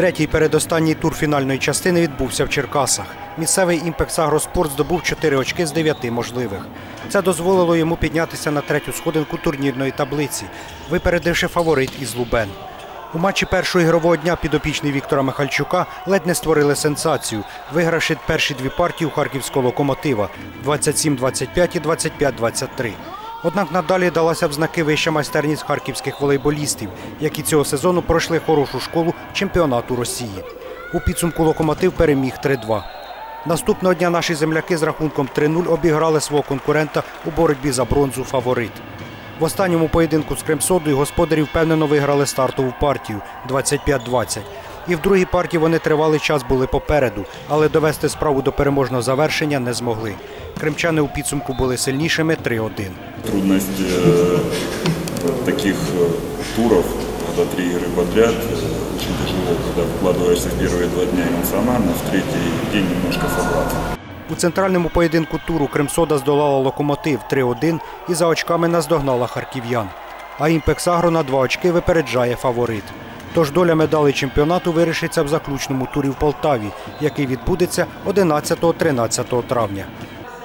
Третій передостанній тур фінальної частини відбувся в Черкасах. Місцевий імпекс Агроспорт здобув 4 очки з 9 можливих. Це дозволило йому піднятися на третю сходинку турнірної таблиці, випередивши фаворит із Лубен. У матчі першого ігрового дня підопічний Віктора Михальчука ледь не створили сенсацію, вигравши перші дві партії у харківського локомотива 27-25 і 25-23. Однак надалі далася в знаки вища майстерність харківських волейболістів, які цього сезону пройшли хорошу школу чемпіонату Росії. У підсумку локомотив переміг 3-2. Наступного дня наші земляки з рахунком 3-0 обіграли свого конкурента у боротьбі за бронзу фаворит. В останньому поєдинку з Кремсодою господарі впевнено виграли стартову партію 25-20. І в другій партії вони тривалий час були попереду, але довести справу до переможного завершення не змогли. Кримчани у підсумку були сильнішими 3-1. Трудность э, таких э, туров, когда три игры подряд, э, очень тяжело, когда вкладываешься в первые два дня эмоционально, в третий день немножко собраться. У центральному поєдинку туру Кримсода здолала локомотив 3-1 і за очками наздогнала харків'ян. А імпекс Агро на два очки випереджає фаворит. Тож доля медалей чемпіонату вирішиться в заключному турі в Полтаві, який відбудеться 11-13 травня.